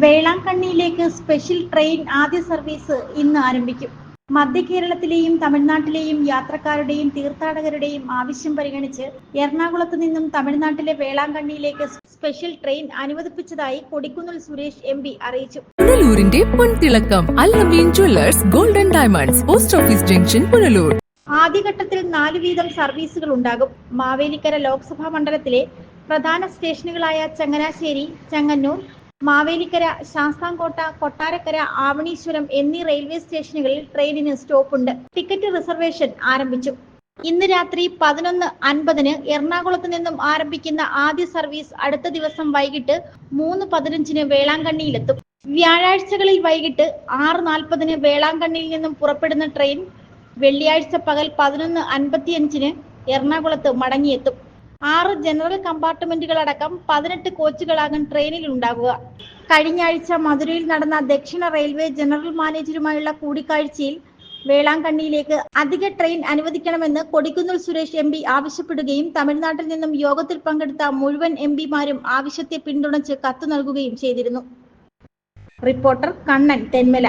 വേളാങ്കണ്ണിയിലേക്ക് special train ആദ്യ service ഇന്ന് ആരംഭിക്കും. മധ്യ കേരളത്തിലെയും തമിഴ്നാട്ടിലെയും യാത്രക്കാരുടെയും തീർത്ഥാടകരുടെയും ആവശ്യം പരിഗണിച്ച് എറണാകുളത്ത് നിന്നും തമിഴ്നാട്ടിലെ വേളാങ്കണ്ണിയിലേക്ക് സ്പെഷ്യൽ ട്രെയിൻ അനുവദിപ്പിച്ചതായി കൊടിക്കുന്നിൽ സുരേഷ് എം പി അറിയിച്ചു. പുനലൂരിന്റെ പൊൻതിളക്കം Allameen jewellers golden diamonds post office junction Punalur. ആദ്യഘട്ടത്തിൽ നാല് വീതം സർവീസുകൾ ഉണ്ടാകും. മാവേലിക്കര ലോക്സഭാ മണ്ഡലത്തിലെ പ്രധാന സ്റ്റേഷനുകളായ ചങ്ങനാശ്ശേരി ചെങ്ങന്നൂർ മാവേലിക്കര ശാസ്താംകോട്ട കൊട്ടാരക്കര ആവണീശ്വരം എന്നീ റെയിൽവേ സ്റ്റേഷനുകളിൽ ട്രെയിനിന് സ്റ്റോപ്പുണ്ട്. ടിക്കറ്റ് റിസർവേഷൻ ആരംഭിച്ചു. ഇന്ന് രാത്രി പതിനൊന്ന് അൻപതിന് എറണാകുളത്ത് നിന്നും ആരംഭിക്കുന്ന ആദ്യ സർവീസ് അടുത്ത ദിവസം വൈകിട്ട് മൂന്ന് പതിനഞ്ചിന് വേളാങ്കണ്ണിയിലെത്തും. വ്യാഴാഴ്ചകളിൽ വൈകിട്ട് ആറ് നാൽപ്പതിന് വേളാങ്കണ്ണിയിൽ നിന്നും പുറപ്പെടുന്ന ട്രെയിൻ വെള്ളിയാഴ്ച പകൽ പതിനൊന്ന് അൻപത്തിയഞ്ചിന് എറണാകുളത്ത് മടങ്ങിയെത്തും. ആറ് ജനറൽ കമ്പാർട്ട്മെന്റുകളടക്കം പതിനെട്ട് കോച്ചുകളാകും ട്രെയിനിൽ ഉണ്ടാകുക. കഴിഞ്ഞ ആഴ്ച മധുരയിൽ നടന്ന ദക്ഷിണ റെയിൽവേ ജനറൽ മാനേജരുമായുള്ള കൂടിക്കാഴ്ചയിൽ വേളാങ്കണ്ണിയിലേക്ക് അധിക ട്രെയിൻ അനുവദിക്കണമെന്ന് കൊടിക്കുന്നിൽ സുരേഷ് എം ആവശ്യപ്പെടുകയും തമിഴ്നാട്ടിൽ നിന്നും യോഗത്തിൽ പങ്കെടുത്ത മുഴുവൻ എം പിമാരും ആവശ്യത്തെ പിന്തുണച്ച് കത്ത് നൽകുകയും ചെയ്തിരുന്നു. റിപ്പോർട്ടർ കണ്ണൻ തെന്മല.